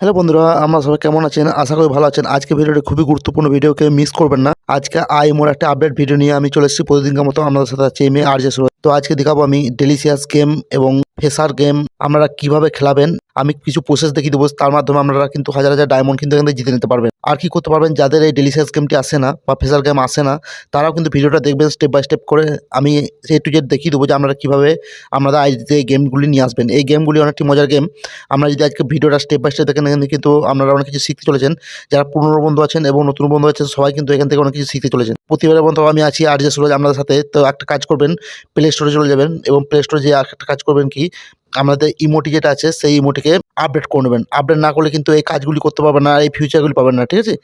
Hello বন্ধুরা, আমরা সবাই কেমন আছেন? আশা করি ভালো আছেন। আজকে ভিডিওটি খুবই গুরুত্বপূর্ণ ভিডিওকে মিস করবেন না। আজকে আই মোর একটা আপডেট ভিডিও নিয়ে আমি চলে এসেছি। প্রতিদিনকার মতো আমাদের সাথে আছে এম এ আর জে তো আজকে দেখাবো আমি ডেলিসিয়াস গেম এবং ফেসার গেম আপনারা কীভাবে খেলাবেন আমি কিছু প্রসেস দেখিয়ে দেবো, তার মাধ্যমে আপনারা কিন্তু হাজার হাজার ডায়মন্ড কিন্তু এখান জিতে নিতে পারবেন। আর কি করতে পারবেন, যাদের এই ডেলিসিয়াস গেমটি আসে না বা ফেসার গেম আসে না, তারাও কিন্তু ভিডিওটা দেখবেন স্টেপ বাই স্টেপ করে আমি এ টু জেড দেখিয়ে দেবো যে আপনারা কীভাবে আপনারা আইডিতে এই গেমগুলি নিয়ে আসবেন। এই গেমগুলি অনেকটি মজার গেম আমরা যদি আজকে ভিডিওটা স্টেপ বাই স্টেপ দেখেন এখানে কিন্তু আপনারা অনেক কিছু শিখতে চলেছেন। যারা পুরনো বন্ধু আছেন এবং নতুন বন্ধু আছেন, সবাই কিন্তু এখান থেকে অনেক কিছু শিখতে চলেছেন। প্রতিবারের মতো আমি আছি আর যে সুরজ আপনাদের সাথে। তো একটা কাজ করবেন প্লে স্টোরে চলে যাবেন এবং প্লে স্টোরে যে একটা কাজ করবেন কি? আমাদের ইমোটি যেটা আছে সেই ইমোটিকে আপডেট করে নেবেন। আপডেট না করলে কিন্তু এই কাজগুলি করতে পারবেন না, এই ফিউচারগুলি পাবেন না, ঠিক আছে?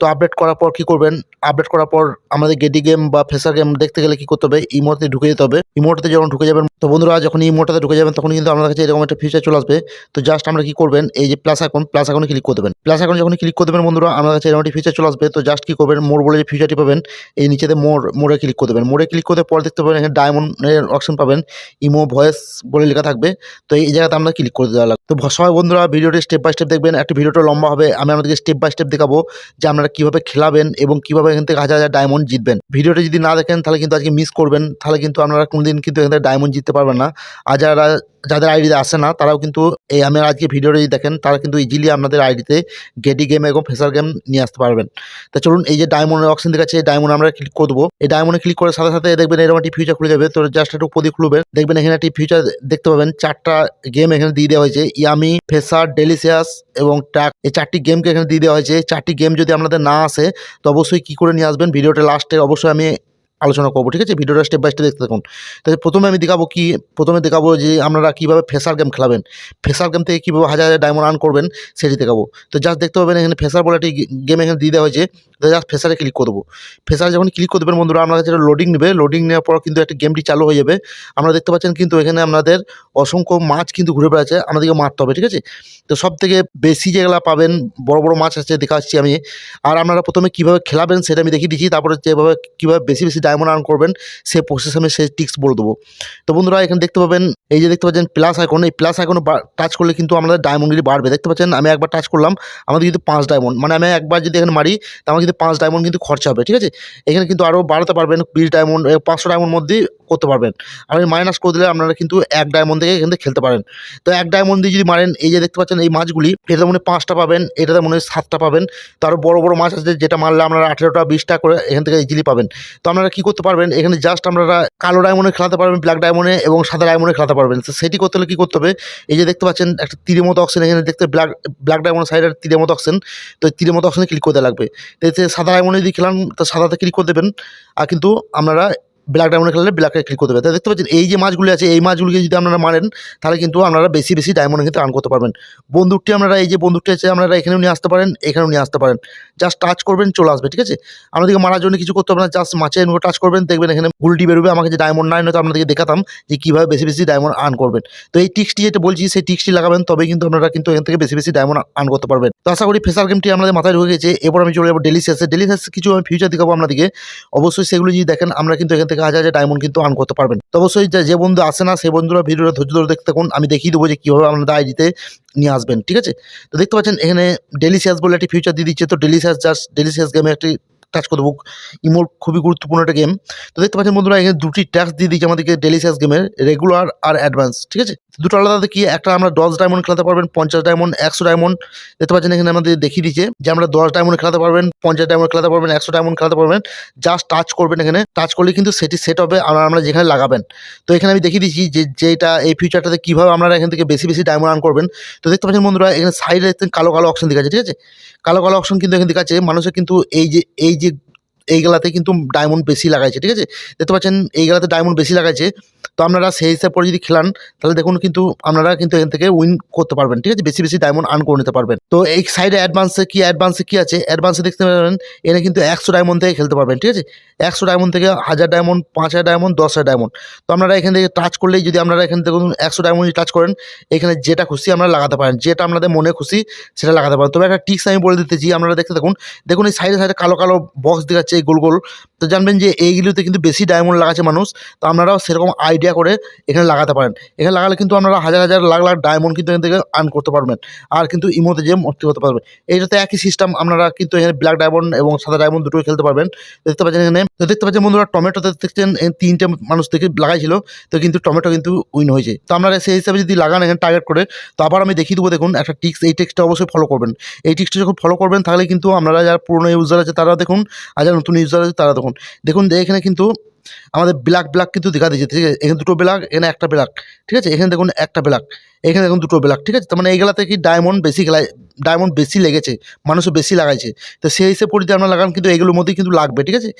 তো আপডেট করার পর কি করবেন? আপডেট করার পর আমাদের গেডি গেম বা ফেসার গেম দেখতে গেলে কি করতে হবে? ইমোতে ঢুকে যেতে হবে। ইমোটতে যখন ঢুকে যাবেন, তো বন্ধুরা যখন ইমোটাতে ঢুকে যাবেন, তখন কিন্তু আপনার কাছে এরকম একটা ফিউচার চলে আসবে। তো জাস্ট আমরা কি করবেন? এই যে প্লাস এখন প্লাস আইকনে ক্লিক করে দেবেন। প্লাস এখন যখন ক্লিক করে দেবেন বন্ধুরা আমার কাছে এরকম একটা ফিউচার চলে আসবে। তো জাস্ট কি করবেন? মোর বলে যে ফিউচারটি পাবেন, এই নিচেতে মোর মোড়ে ক্লিক করে দেবেন। মোড়ে ক্লিক করতে পর দেখতে পাবেন এখানে ডায়মন্ডের অপশন পাবেন। ইমো ভয়েস বলে লেখা থাকবে। তো এই জায়গাতে আমরা ক্লিক করে দেওয়া লাগবে। তো সবাই বন্ধুরা, ভিডিওটি স্টেপ বাই স্টেপ দেখবেন। একটি ভিডিওটা লম্বা হবে। আমি আপনাদেরকে স্টেপ বাই স্টেপ দেখাবো যে আপনারা কীভাবে খেলাবেন এবং কীভাবে এখান থেকে হাজার হাজার ডায়মন্ড জিতবেন। ভিডিওটা যদি না দেখেন, তাহলে কিন্তু আজকে মিস করবেন। তাহলে কিন্তু আপনারা কোনোদিন কিন্তু এখান থেকে ডায়মন্ড জিততে পারবেন না। আর যারা যাদের আইডিতে আসে না, তারাও কিন্তু এই আমি আজকে ভিডিওটা যদি দেখেন, তারা কিন্তু ইজিলি আপনাদের আইডিতে গেটি গেম এবং ফেসার গেম নিয়ে আসতে পারবেন। তো চলুন, এই যে ডায়মন্ডের অপশন দেখাচ্ছে, এই ডায়মন্ড আমরা ক্লিক করে দেবো এই ডায়মন্ডে ক্লিক করার সাথে সাথে দেখবেন এরকম একটি ফিউচার খুলে যাবে। তো জাস্ট একটু উপর দিয়ে খুলবেন দেখবেন এখানে একটি ফিউচার দেখতে পাবেন। চারটা গেম এখানে দিয়ে দেওয়া হয়েছে। ইয়ামি ফেসার ডেলিসিয়াস এবং ট্র্যাক এই চারটি গেমকে এখানে দিয়ে দেওয়া হয়েছে। চারটি গেম যদি আপনাদের না আসে, তো অবশ্যই কী করে নিয়ে আসবেন? ভিডিওটা লাস্টে অবশ্যই আমি আলোচনা করব, ঠিক আছে? ভিডিওটা স্টেপ বাই স্টেপ দেখতে থাকুন। তাহলে প্রথমে আমি দেখাবো কি, প্রথমে দেখাবো যে আপনারা কীভাবে ফেসার গেম খেলাবেন। ফেসার গেম থেকে কীভাবে হাজার হাজার ডায়মন্ড আর্ন করবেন, সেটি দেখাবো। তো জাস্ট দেখতে পাবেন এখানে ফেসার বলে একটি গেম এখানে দিয়ে দেওয়া হয়েছে। জাস্ট ফেসারে ক্লিক করে দেবো ফেসারে যখন ক্লিক করে দেবেন বন্ধুরা, আপনার কাছে লোডিং নেবে। লোডিং নেওয়ার পর কিন্তু একটা গেমটি চালু হয়ে যাবে। আমরা দেখতে পাচ্ছেন কিন্তু এখানে আপনাদের অসংখ্য মাছ কিন্তু ঘুরে বেড়াচ্ছে আমাদেরকে মারতে হবে, ঠিক আছে? তো সব থেকে বেশি যেগুলো পাবেন, বড় বড় মাছ আছে, দেখাচ্ছি আমি। আর আপনারা প্রথমে কীভাবে খেলাবেন সেটা আমি দেখিয়ে দিচ্ছি। তারপরে যেভাবে কীভাবে বেশি বেশি ডায়মন্ড আর্ন করবেন, সে প্রসেস আমি সেই টিক্স বলে দেবো। তো বন্ধুরা, এখানে দেখতে পাবেন, এই যে দেখতে পাচ্ছেন প্লাস আইকন এই প্লাস আইকন টাচ করলে কিন্তু আমাদের ডায়মন্ডগুলি বাড়বে। দেখতে পাচ্ছেন, আমি একবার টাচ করলাম, আমাদের কিন্তু পাঁচ ডায়মন্ড মানে আমি একবার যদি এখানে মারি আমার কিন্তু পাঁচ ডায়মন্ড কিন্তু খরচা হবে, ঠিক আছে? এখানে কিন্তু আরও বাড়াতে পারবেন বিশ ডায়মন্ড পাঁচশো ডায়মন্ড মধ্যেই করতে পারবেন। আর মাইনাস করে দিলে আপনারা কিন্তু এক ডায়মন্ড থেকে এখান খেলতে পারেন। তো এক ডায়মন্ড দিয়ে যদি মারেন, এই যে দেখতে পাচ্ছেন এই মাছগুলি, এটাতে মনে পাঁচটা পাবেন, এটাতে মনে হয় সাতটা পাবেন। তো আরও বড়ো বড়ো মাছ আছে যেটা মারলে আপনারা আঠেরোটা, বিশটা করে এখান থেকে ইজিলি পাবেন। তো আপনারা কী করতে পারবেন, এখানে জাস্ট আপনারা কালো ডায়মন্ডে খেলাতে পারবেন ব্ল্যাক ডায়মন্ডে এবং সাদা ডায়মন্ডে খেলাতে পারবেন। তো সেটি করতে হলে কী করতে হবে, এই যে দেখতে পাচ্ছেন একটা তীরের মতো অপশন এখানে দেখতে ব্ল্যাক ব্ল্যাক ডায়মন্ড সাইডের তীরের মতো অপশন তো তীরের মতো অপশনে ক্লিক করতে লাগবে। তো এতে সাদা ডায়মন্ডে যদি খেলান, তো সাদাতে ক্লিক করে দেবেন। আর কিন্তু আপনারা ব্ল্যাক ডায়মন্ডে খেললে ব্ল্যাকে ক্লিক করতে তো দেখতে পাচ্ছেন, এই যে মাছগুলি আছে, এই মাছগুলিকে যদি আপনারা মারেন, তাহলে কিন্তু আপনারা বেশি বেশি ডায়মন্ড কিন্তু আর্ন করতে পারবেন। বন্দুকটি আপনারা, এই যে বন্দুকটি আছে, আপনারা এখানেও নিয়ে আসতে পারেন, এখানেও নিয়ে আসতে পারেন। জাস্ট টাচ করবেন, চলে আসবে, ঠিক আছে? আপনাদেরকে মারার জন্য কিছু করতে হবে না জাস্ট মাছের উপর টাচ করবেন, দেখবেন এখানে গুলটি বেরোবে, আমাকে যে ডায়মন্ড নাই নয়তো আপনাদেরকে দেখাতাম যে কীভাবে বেশি বেশি ডায়মন্ড আর্ন করবেন। তো এই টিক্সটি যেটা বলছি, সেই টিক্সটি লাগাবেন তবে কিন্তু আপনারা কিন্তু এখান থেকে বেশি বেশি ডায়মন্ড আর্ন করতে পারবেন। তো আশা করি ফেসার গেমটি আপনাদের মাথায় ঢুকে গেছে। এরপর আমি চলে যাব ডেলিসিয়াসে ডেলিসিয়াস কিছু আমি ফিউচার দেখাবো আপনাদেরকে। অবশ্যই সেগুলো যদি দেখেন, আমরা কিন্তু এখান থেকে হাজার হাজার ডায়মন্ড কিন্তু আর্ন করতে পারবেন। তো অবশ্যই যে- বন্ধু আসে না সেই বন্ধুরা ভিডিওটা ধৈর্য ধরে দেখতে থাকুন। আমি দেখিয়ে দেবো যে, কীভাবে আপনাদের আইডিতে নিয়ে আসবেন, ঠিক আছে? তো দেখতে পাচ্ছেন, এখানে ডেলিসিয়াস বলে একটি ফিউচার দিয়ে দিচ্ছে। তো ডেলিসিয়াস জাস্ট ডেলিসিয়াস গেমে একটি টাচ করে দেবো। ইমোর খুবই গুরুত্বপূর্ণ একটা গেম তো দেখতে পাচ্ছেন বন্ধুরা, এখানে দুটি ট্যাক্স দিয়ে দিচ্ছে আমাদেরকে ডেলিসিয়াস গেমের রেগুলার আর অ্যাডভান্স ঠিক আছে? দুটো আলাদা কি? একটা আমরা দশ ডায়মন্ড খেলাতে পারবেন, পঞ্চাশ ডায়মন্ড একশো ডায়মন্ড দেখতে পাচ্ছেন এখানে আমাদের দেখিয়ে দিচ্ছে যে আমরা দশ ডায়মন্ড খেলাতে পারবেন, পঞ্চাশ ডায়মন্ড খেলাতে পারবেন, একশো ডায়মন্ড খেলাতে পারবেন। জাস্ট টাচ করবেন এখানে। টাচ করলে কিন্তু সেটি সেট হবে আর আমরা যেখানে লাগাবেন। তো এখানে আমি দেখিয়ে দিচ্ছি যে, যেটা এই ফিউচারটাতে কীভাবে আপনারা এখান থেকে বেশি বেশি ডায়মন্ড আর্ন করবেন। তো দেখতে পাচ্ছেন বন্ধুরা, এখানে সাইডে কালো কালো অপশন দেখাচ্ছে, ঠিক আছে? কালো কালো অপশন কিন্তু এখানে দেখাচ্ছে মানুষের কিন্তু এই যে এই যে এইগুলাতে কিন্তু ডায়মন্ড বেশি লাগাইছে, ঠিক আছে? দেখতে পাচ্ছেন এইগুলাতে ডায়মন্ড বেশি লাগাইছে। তো আপনারা সেই হিসাব করে যদি খেলান, তাহলে দেখুন কিন্তু আপনারা কিন্তু এখান থেকে উইন করতে পারবেন, ঠিক আছে? বেশি বেশি ডায়মন্ড আর্ন করে নিতে পারবেন। তো এই সাইডে অ্যাডভান্সে কি অ্যাডভান্সে কি আছে? অ্যাডভান্সে দেখতে পাবেন এনে কিন্তু একশো ডায়মন্ড থেকে খেলতে পারবেন, ঠিক আছে? একশো ডায়মন্ড থেকে হাজার ডায়মন্ড পাঁচ হাজার ডায়মন্ড দশ হাজার ডায়মন্ড তো আপনারা এখান থেকে টাচ করলেই যদি আপনারা এখান থেকে একশো ডায়মন্ড টাচ করেন, এখানে যেটা খুশি আপনারা লাগাতে পারেন, যেটা আপনাদের মনে খুশি সেটা লাগাতে পারেন। তবে একটা টিক্স আমি বলে দিতেছি, আপনারা দেখতে দেখুন দেখুন এই সাইডে সাইডে কালো কালো বক্স দেখাচ্ছে এই গোল গোল। তো জানবেন যে এইগুলোতে কিন্তু বেশি ডায়মন্ড লাগাচ্ছে মানুষ। তো আপনারাও সেরকম আইডিয়া করে এখানে লাগাতে পারেন। এখানে লাগালে কিন্তু আপনারা হাজার হাজার লাখ লাখ ডায়মন্ড কিন্তু এখান থেকে আর্ন করতে পারবেন। আর কিন্তু ইমোতে যে ভর্তি করতে পারবেন এইটাতে একই সিস্টেম আপনারা কিন্তু এখানে ব্ল্যাক ডায়মন্ড এবং সাদা ডায়মন্ড দুটোই খেলতে পারবেন। দেখতে পাচ্ছেন এখানে দেখতে পাচ্ছেন বন্ধুরা, টমেটোতে দেখছেন তিনটে মানুষ থেকে লাগাইছিল, তো কিন্তু টমেটো কিন্তু উইন হয়েছে। তো আপনারা সেই হিসাবে যদি লাগান এখানে টার্গেট করে, তো আবার আমি দেখিয়ে দেবো দেখুন একটা টিক্স, এই টেক্সটা অবশ্যই ফলো করবেন। এই টিক্সটা যখন ফলো করবেন, তাহলে কিন্তু আপনারা যারা পুরনো ইউজার আছে, তারা দেখুন, আর যারা নতুন ইউজার আছে, তারা দেখুন। দেখুন এখানে কিন্তু আমাদের ব্ল্যাক ব্ল্যাক কিন্তু দেখা দিয়েছে, ঠিক আছে? এখানে দুটো ব্ল্যাক, এখানে একটা ব্ল্যাক, ঠিক আছে? এখানে দেখুন একটা ব্ল্যাক, এখানে দেখুন দুটো ব্ল্যাক, ঠিক আছে? তার মানে এইগুলাতে কি ডায়মন্ড বেশি ডায়মন্ড বেশি লেগেছে, মানুষও বেশি লাগাইছে। তো সেই হিসেবে যদি আপনারা লাগান, কিন্তু এগুলোর মধ্যেই কিন্তু লাগবে, ঠিক আছে?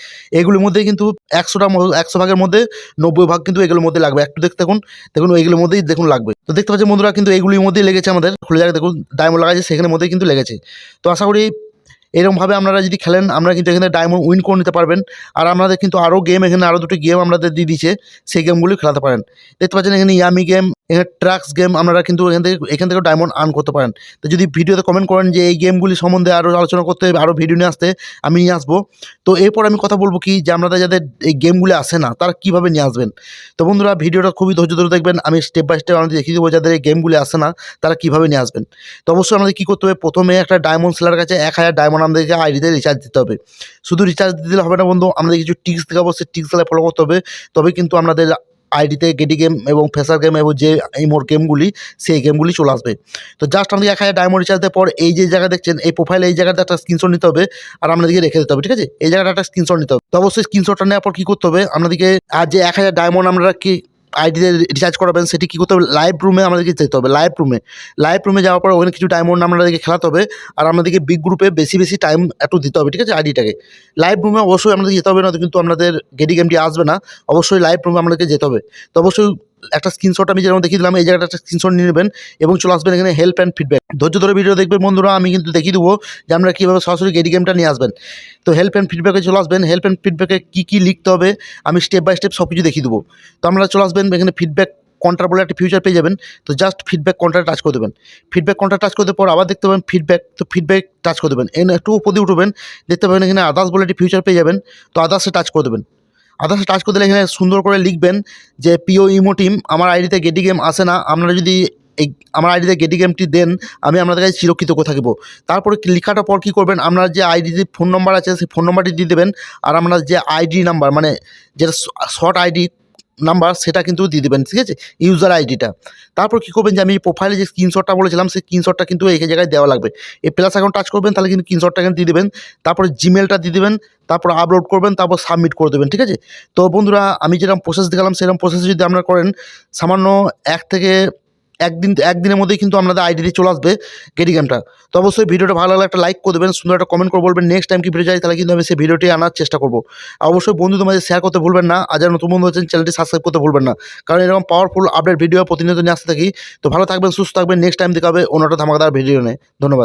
এগুলোর মধ্যেই কিন্তু একশোটা একশো ভাগের মধ্যে নব্বই ভাগ কিন্তু এগুলোর মধ্যে লাগবে। একটু দেখতে দেখুন দেখুন এইগুলোর মধ্যেই দেখুন লাগবে। তো দেখতে পাচ্ছি বন্ধুরা, কিন্তু এইগুলির মধ্যেই লেগেছে আমাদের। খুলে যাক, দেখুন ডায়মন্ড লাগাইছে, সেখানের মধ্যেই কিন্তু লেগেছে। তো আশা করি এরকমভাবে আপনারা যদি খেলেন, আমরা কিন্তু এখানে ডায়মন্ড উইন করে নিতে পারবেন। আর আপনাদের কিন্তু আরও গেম এখানে আরও দুটো গেম আপনাদের দিয়ে দিচ্ছে সেই গেমগুলি খেলাতে পারেন। দেখতে পাচ্ছেন এখানে ইয়ামি গেম এখানে ট্রাক্স গেম আপনারা কিন্তু এখান থেকে এখান থেকে ডায়মন্ড আর্ন করতে পারেন। তো যদি ভিডিওতে কমেন্ট করেন যে এই গেমগুলি সম্বন্ধে আরও আলোচনা করতে, আরও ভিডিও নিয়ে আসতে, আমি নিয়ে আসব। তো এরপর আমি কথা বলব কি, যে আপনাদের যাদের এই গেমগুলি আসে না, তারা কীভাবে নিয়ে আসবেন? তো বন্ধুরা, ভিডিওটা খুবই ধৈর্য ধরে দেখবেন, আমি স্টেপ বাই স্টেপ আমাদের দেখিয়ে দেবো, যাদের এই গেমগুলি আসে না, তারা কীভাবে নিয়ে আসবেন। তো অবশ্যই আমাদের কী করতে হবে? প্রথমে একটা ডায়মন্ড সেলার কাছে এক হাজার ডায়মন্ড আমাদেরকে আইডিতে রিচার্জ দিতে হবে। শুধু রিচার্জ দিলে হবে না বন্ধু, আমাদের কিছু টিক্স দেখাবো, সেই টিক্স ফলো করতে হবে। তবে কিন্তু আপনাদের আইডিতে গেটি গেম এবং ফেসার গেম এবং যে মোর গেমগুলি সেই গেমগুলি চলে আসবে। তো জাস্ট আমাদের এক হাজার ডায়মন্ড রিচার্জ দেওয়ার পর এই যে জায়গা দেখছেন, এই প্রোফাইলে এই জায়গাটা একটা স্ক্রিনশট নিতে হবে আর আপনাদেরকে রেখে দিতে হবে, ঠিক আছে? এই জায়গাটা একটা স্ক্রিনশট নিতে হবে। তো অবশ্যই স্ক্রিনশটটা নেওয়ার পর কী করতে হবে? আপনাদেরকে আর যে এক হাজার ডায়মন্ড আমরা কি আইডিতে রিচার্জ করাবেন, সেটি কী করতে হবে? লাইভ রুমে আমাদেরকে যেতে হবে লাইভ রুমে লাইভ রুমে যাওয়ার পর ওখানে কিছু টাইম ডায়মন্ড আমাদেরকে খেলাতে হবে, আর আমাদেরকে বিগ গ্রুপে বেশি বেশি টাইম একটু দিতে হবে, ঠিক আছে? আইডিটাকে লাইভ রুমে অবশ্যই আমাদের যেতে হবে না কিন্তু আমাদের গেডি গেমটি আসবে না। অবশ্যই লাইভ রুমে আমাদেরকে যেতে হবে। তো অবশ্যই একটা স্ক্রিনশট আমি যেরকম দেখিয়ে দিলাম, এই জায়গাটা একটা স্ক্রিনশট নিয়ে নেবেন এবং চলে আসবেন এখানে হেল্প অ্যান্ড ফিডব্যাক ধৈর্য ধরে ভিডিও দেখবেন বন্ধুরা, আমি কিন্তু দেখিয়ে দেবো যে আপনারা কীভাবে সরাসরি গেডি গেমটা নিয়ে আসবেন। তো হেল্প অ্যান্ড ফিডব্যাকে চলে আসবেন হেল্প অ্যান্ড ফিডব্যাকে কী কী লিখতে হবে, আমি স্টেপ বাই স্টেপ সব কিছু দেখিয়ে দেবো। তো আমরা চলে আসবেন, এখানে ফিডব্যাক কন্ট্রা বলে একটা ফিউচার পেয়ে যাবেন, তো জাস্ট ফিডব্যাক কন্ট্রা টাচ করে দেবেন। ফিডব্যাক কন্ট্রা টাচ করতে পর আবার দেখতে পাবেন ফিডব্যাক তো ফিডব্যাক টাচ করে দেবেন। এখানে একটু উপর দিয়ে উঠবেন, দেখতে পাবেন এখানে আদার্স বলে একটি ফিউচার পেয়ে যাবেন, তো আদার্সে টাচ করে দেবেন। আদার্সে টাচ করে দিলে এখানে সুন্দর করে লিখবেন যে পিও ইমো টিম আমার আইডিতে গেটি গেম আসে না। আপনারা যদি এই, আমার আইডিতে গেটি গেমটি দেন, আমি আপনাদের কাছে সুরক্ষিত করে থাকব। তারপরে লেখাটার পর কী করবেন? আপনার যে আইডিতে ফোন নম্বর আছে, সেই ফোন নাম্বারটি দিয়ে দেবেন। আর আপনার যে আইডি নাম্বার মানে যেটা শর্ট আইডি নাম্বার সেটা কিন্তু দিয়ে দেবেন, ঠিক আছে? ইউজার আইডিটা তারপর কী করবেন যে, আমি প্রোফাইলে যে স্ক্রিনশটটা বলেছিলাম, সেই স্ক্রিনশটটা কিন্তু এই জায়গায় দেওয়া লাগবে। এই প্লাস অ্যাকাউন্ট টাচ করবেন, তাহলে কিন্তু স্ক্রিনশটটা কিন্তু দিয়ে দেবেন। তারপরে জিমেলটা দিয়ে দেবেন, তারপর আপলোড করবেন, তারপর সাবমিট করে দেবেন, ঠিক আছে? তো বন্ধুরা, আমি যেরকম প্রসেস দেখালাম, সেরকম প্রসেস যদি আপনারা করেন, সামান্য এক থেকে একদিন, একদিনের মধ্যেই কিন্তু আপনাদের আইডিতে চলে আসবে গেটি গেমটা তো অবশ্যই ভিডিওটা ভালো লাগলে একটা লাইক করে দেবেন, সুন্দর একটা কমেন্ট করে বলবেন নেক্সট টাইম কি ভিডিও চাই তাহলে কিন্তু আমি সেই ভিডিওটি আনার চেষ্টা করব। অবশ্যই বন্ধু তোমাদের শেয়ার করতে ভুলবেন না, আর যারা নতুন বন্ধু হচ্ছেন চ্যানেলটি সাবস্ক্রাইব করতে ভুলবেন না, কারণ এরকম পাওয়ারফুল আপডেট ভিডিও প্রতিনিয়ত নিয়ে আসতে থাকি। তো ভালো থাকবেন, সুস্থ থাকবেন নেক্সট টাইম দেখাবে অন্যটা ধামাকাদার ভিডিও নেই ধন্যবাদ।